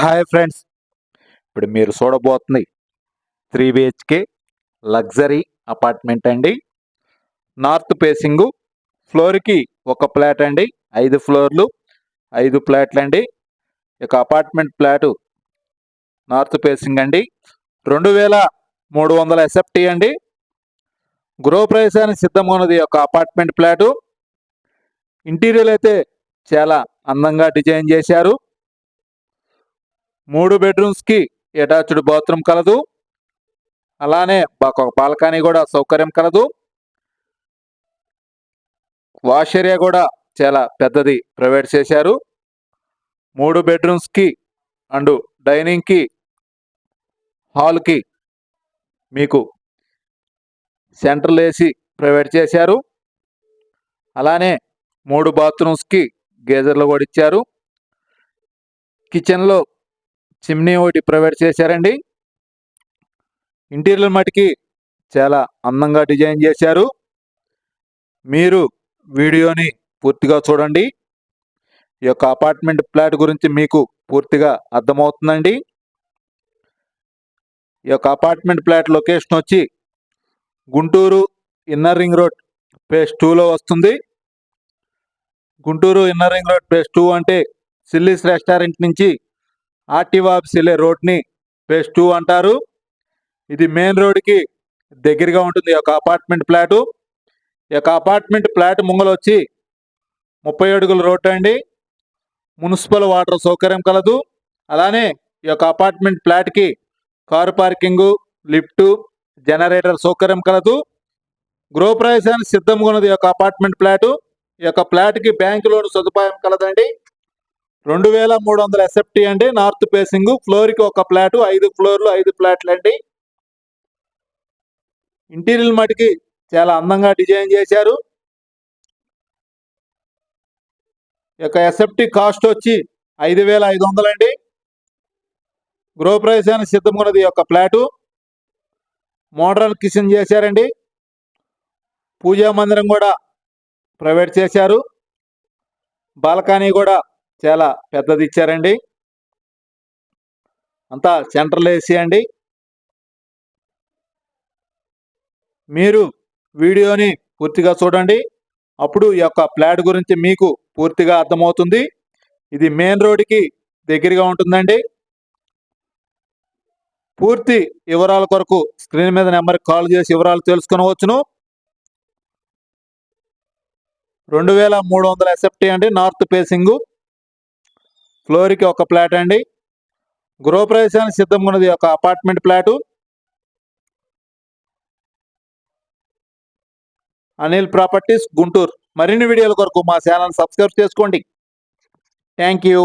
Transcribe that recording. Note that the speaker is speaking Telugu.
Hi friends. ఇప్పుడు మీరు చూడబోతుంది త్రీ బిహెచ్కే లగ్జరీ అపార్ట్మెంట్ అండి. నార్త్ ఫేసింగు ఫ్లోర్కి ఒక ఫ్లాట్ అండి ఐదు ఫ్లోర్లు ఐదు ఫ్లాట్లు అండి. ఇక అపార్ట్మెంట్ ఫ్లాటు నార్త్ ఫేసింగ్ అండి. రెండు వేల మూడు వందల ఎస్ఎఫ్టీ అండి. గృహప్రవేశానికి సిద్ధంగా ఉన్నది ఒక అపార్ట్మెంట్ ఫ్లాటు. ఇంటీరియర్ అయితే చాలా అందంగా డిజైన్ చేశారు. మూడు బెడ్రూమ్స్కి అటాచ్డ్ బాత్రూమ్ కలదు. అలానే ఒక బాల్కనీ కూడా సౌకర్యం కలదు. వాష్ ఏరియా కూడా చాలా పెద్దది ప్రొవైడ్ చేశారు. మూడు బెడ్రూమ్స్కి అండ్ డైనింగ్కి హాల్కి మీకు సెంట్రల్ ఏసీ ప్రొవైడ్ చేశారు. అలానే మూడు బాత్రూమ్స్కి గేజర్లు కూడా ఇచ్చారు. కిచెన్లో చిమ్నీ ఒకటి ప్రొవైడ్ చేశారండి. ఇంటీరియర్ మటుకి చాలా అందంగా డిజైన్ చేశారు. మీరు వీడియోని పూర్తిగా చూడండి. ఈ యొక్క అపార్ట్మెంట్ ఫ్లాట్ గురించి మీకు పూర్తిగా అర్థమవుతుందండి. ఈ యొక్క అపార్ట్మెంట్ ఫ్లాట్ లొకేషన్ వచ్చి Guntur inner ring road phase టూలో వస్తుంది. Guntur inner ring road phase two అంటే సిల్లీస్ రెస్టారెంట్ నుంచి ఆర్టీఓ ఆఫీస్ రోడ్ని ఫేజ్ టూ అంటారు. ఇది మెయిన్ రోడ్కి దగ్గరగా ఉంటుంది. ఈ యొక్క అపార్ట్మెంట్ ఫ్లాటు. ఈ యొక్క అపార్ట్మెంట్ ఫ్లాట్ ముంగలు వచ్చి ముప్పై అడుగుల రోడ్డు అండి. మున్సిపల్ వాటర్ సౌకర్యం కలదు. అలానే ఈ యొక్క అపార్ట్మెంట్ ఫ్లాట్కి కారు పార్కింగు లిఫ్టు జనరేటర్ సౌకర్యం కలదు. గృహప్రవేశానికి సిద్ధంగా ఉన్నది ఈ యొక్క అపార్ట్మెంట్ ఫ్లాటు. ఈ యొక్క ఫ్లాట్కి బ్యాంకు లోన్ సదుపాయం కలదండి. రెండు వేల మూడు వందల ఎస్ఎఫ్టీ అండి నార్త్ ఫేసింగ్ ఫ్లోర్కి ఒక ఫ్లాట్ ఐదు ఫ్లోర్లు ఐదు ఫ్లాట్లు అండి. ఇంటీరియర్ మటుకి చాలా అందంగా డిజైన్ చేశారు. యొక్క ఎస్ఎఫ్టీ కాస్ట్ వచ్చి ఐదు వేల ఐదు వందలండి గృహప్రవేశానికి సిద్ధంగా అని ఈ యొక్క ఫ్లాటు. మోడర్న్ కిచెన్ చేశారండి. పూజా మందిరం కూడా ప్రొవైడ్ చేశారు. బాల్కనీ కూడా చాలా పెద్దది ఇచ్చారండి అంతా సెంట్రల్ ఏసీ అండి. మీరు వీడియోని పూర్తిగా చూడండి. అప్పుడు ఈ యొక్క ఫ్లాట్ గురించి మీకు పూర్తిగా అర్థమవుతుంది. ఇది మెయిన్ రోడ్కి దగ్గరగా ఉంటుందండి. పూర్తి వివరాల కొరకు స్క్రీన్ మీద నెంబర్కి కాల్ చేసి వివరాలు తెలుసుకునవచ్చును. రెండు వేల మూడు వందల ఎస్ఎఫ్టీ అండి నార్త్ ఫేసింగు. ఫ్లోర్కి ఒక ఫ్లాట్ అండి. గృహప్రవేశానికి సిద్ధంగా ఉన్నది ఒక apartment flat Anil properties Guntur. మరిన్ని వీడియోల కొరకు మా ఛానల్ సబ్స్క్రైబ్ చేసుకోండి. Thank you.